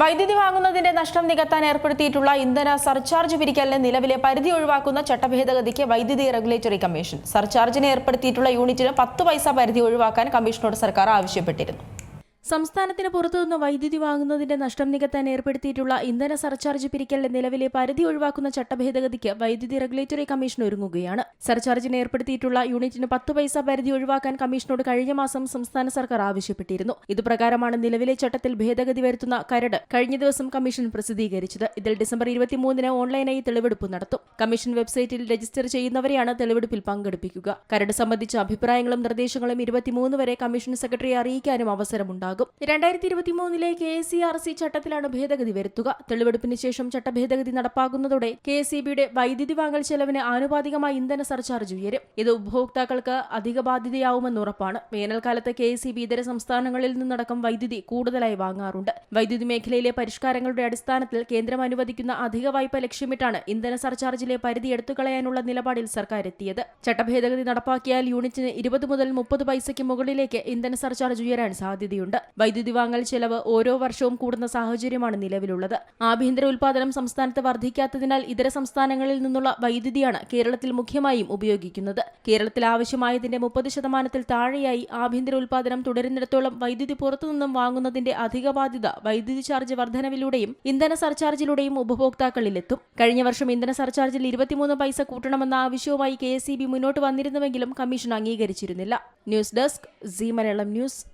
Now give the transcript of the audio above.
വൈദ്യുതി വാങ്ങുന്നതിന്റെ നഷ്ടം നികത്താൻ ഏർപ്പെടുത്തിയിട്ടുള്ള ഇന്ധന സർചാർജ് പിരിക്കലിന് നിലവിലെ പരിധി ഒഴിവാക്കുന്ന ചട്ടഭേദഗതിക്ക് വൈദ്യുതി റെഗുലേറ്ററി കമ്മീഷൻ. സർചാർജിനെ ഏർപ്പെടുത്തിയിട്ടുള്ള യൂണിറ്റിന് പത്ത് പൈസ പരിധി ഒഴിവാക്കാൻ കമ്മീഷനോട് സർക്കാർ ആവശ്യപ്പെട്ടിരുന്നു. സംസ്ഥാനത്തിന് പുറത്തുനിന്ന് വൈദ്യുതി വാങ്ങുന്നതിന്റെ നഷ്ടം നികത്താൻ ഏർപ്പെടുത്തിയിട്ടുള്ള ഇന്ധന സർചാർജ് പിരിക്കലിന്റെ നിലവിലെ പരിധി ഒഴിവാക്കുന്ന ചട്ടഭേദഗതിക്ക് വൈദ്യുതി റെഗുലേറ്ററി കമ്മീഷൻ ഒരുങ്ങുകയാണ്. സർചാർജിന് ഏർപ്പെടുത്തിയിട്ടുള്ള യൂണിറ്റിന് പത്ത് പൈസ പരിധി ഒഴിവാക്കാൻ കമ്മീഷനോട് കഴിഞ്ഞ മാസം സംസ്ഥാന സർക്കാർ ആവശ്യപ്പെട്ടിരുന്നു. ഇതുപ്രകാരമാണ് നിലവിലെ ചട്ടത്തിൽ ഭേദഗതി വരുത്തുന്ന കരട് കഴിഞ്ഞ ദിവസം കമ്മീഷൻ പ്രസിദ്ധീകരിച്ചത്. ഇതിൽ ഡിസംബർ ഇരുപത്തിമൂന്നിന് ഓൺലൈനായി തെളിവെടുപ്പ് നടത്തും. കമ്മീഷൻ വെബ്സൈറ്റിൽ രജിസ്റ്റർ ചെയ്യുന്നവരെയാണ് തെളിവെടുപ്പിൽ പങ്കെടുപ്പിക്കുക. കരട് സംബന്ധിച്ച അഭിപ്രായങ്ങളും നിർദ്ദേശങ്ങളും ഇരുപത്തിമൂന്ന് വരെ കമ്മീഷൻ സെക്രട്ടറിയെ അറിയിക്കാനും അവസരമുണ്ടാകും. രണ്ടായിരത്തി ഇരുപത്തി മൂന്നിലെ K S C R C ചട്ടത്തിലാണ് ഭേദഗതി വരുത്തുക. തെളിവെടുപ്പിന് ശേഷം ചട്ടഭേദഗതി നടപ്പാകുന്നതോടെ കെ എസ് ബിയുടെ വൈദ്യുതി വാങ്ങൽ ചെലവിന് ആനുപാതികമായി ഇന്ധന സർചാർജ് ഉയരും. ഇത് ഉപഭോക്താക്കൾക്ക് അധിക ബാധ്യതയാവുമെന്ന് ഉറപ്പാണ്. വേനൽക്കാലത്ത് കെ എസ് ബി ഇതര സംസ്ഥാനങ്ങളിൽ നിന്നടക്കം വൈദ്യുതി കൂടുതലായി വാങ്ങാറുണ്ട്. വൈദ്യുതി മേഖലയിലെ പരിഷ്കാരങ്ങളുടെ അടിസ്ഥാനത്തിൽ കേന്ദ്രം അനുവദിക്കുന്ന അധിക വായ്പ ലക്ഷ്യമിട്ടാണ് ഇന്ധന സർചാർജിലെ പരിധി എടുത്തുകളയാനുള്ള നിലപാടിൽ സർക്കാർ എത്തിയത് ചട്ടഭേദഗതി നടപ്പാക്കിയാൽ യൂണിറ്റിന് ഇരുപത് മുതൽ മുപ്പത് പൈസയ്ക്ക് മുകളിലേക്ക് ഇന്ധന സർചാർജ് ഉയരാൻ സാധ്യതയുണ്ട്. വൈദ്യുതി വാങ്ങൽ ചെലവ് ഓരോ വർഷവും കൂടുന്ന സാഹചര്യമാണ് നിലവിലുള്ളത്. ആഭ്യന്തര ഉൽപാദനം സംസ്ഥാനത്ത് വർദ്ധിക്കാത്തതിനാൽ ഇതര സംസ്ഥാനങ്ങളിൽ നിന്നുള്ള വൈദ്യുതിയാണ് കേരളത്തിൽ മുഖ്യമായും ഉപയോഗിക്കുന്നത്. കേരളത്തിൽ ആവശ്യമായതിന്റെ മുപ്പത് ശതമാനത്തിൽ താഴെയായി ആഭ്യന്തര ഉൽപാദനം തുടരുന്നിടത്തോളം വൈദ്യുതി പുറത്തുനിന്നും വാങ്ങുന്നതിന്റെ അധിക ബാധ്യത വൈദ്യുതി ചാർജ് വർധനവിലൂടെയും ഇന്ധന സർചാർജിലൂടെയും ഉപഭോക്താക്കളിലെത്തും. കഴിഞ്ഞ വർഷം ഇന്ധന സർചാർജിൽ ഇരുപത്തിമൂന്ന് പൈസ കൂട്ടണമെന്ന ആവശ്യവുമായി കെ മുന്നോട്ട് വന്നിരുന്നുവെങ്കിലും commission അംഗീകരിച്ചിരുന്നില്ല. News desk C Malayalam news.